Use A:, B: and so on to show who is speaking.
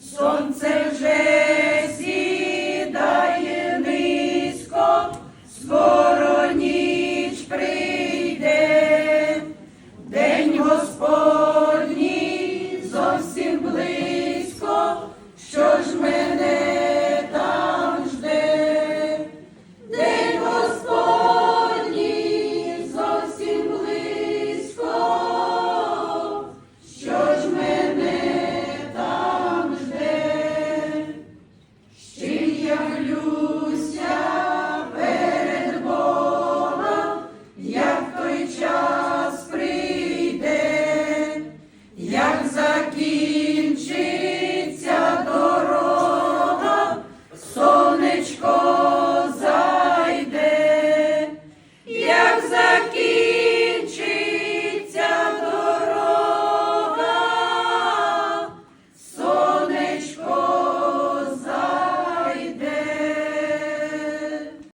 A: сонце вже сідає низько. Zaki.